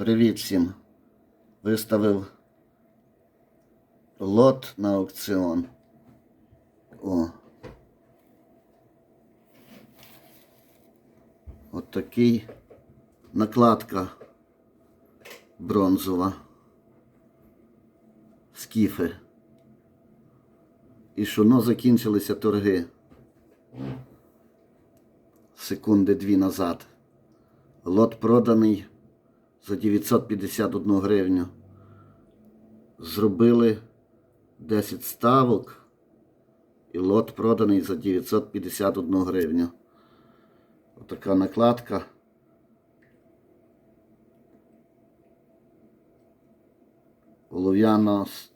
Привіт всім. Виставив лот на аукціон. О. От такий накладка бронзова. Скіфи. І шуно закінчилися торги. Секунди дві назад. Лот проданий за 951 гривню. Зробили 10 ставок. І лот проданий за 951 гривню. Отака накладка.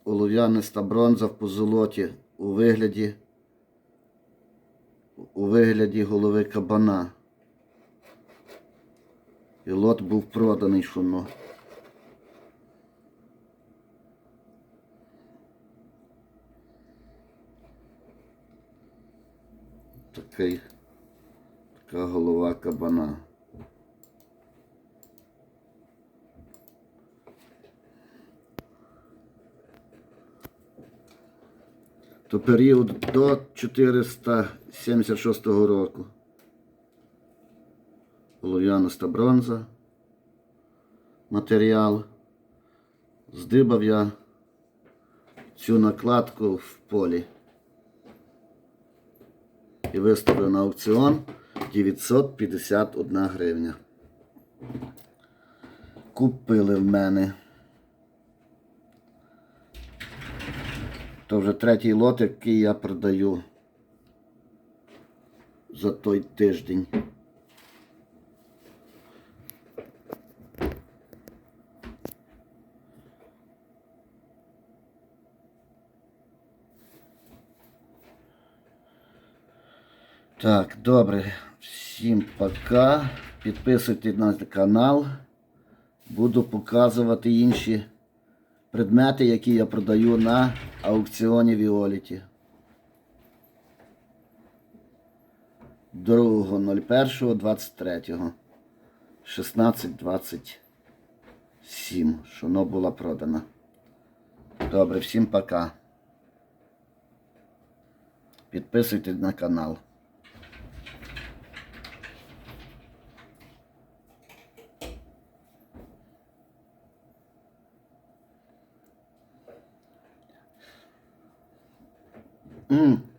Олов'яниста бронза в позолоті у вигляді у вигляді голови кабана. І лот був проданий шуно. Такий, така голова кабана. То період до 476 року. Олов'яниста бронза. Матеріал. Здибав я цю накладку в полі. І виставив на аукціон 951 гривня. Купили в мене. То вже третій лот, який я продаю за той тиждень. Так, добре. Всім пока. Підписуйтесь на канал. Буду показувати інші предмети, які я продаю на аукціоні Віоліті. 2.01.23. 16.27. Що воно була продана. Добре, всім пока. Підписуйтесь на канал. Mm.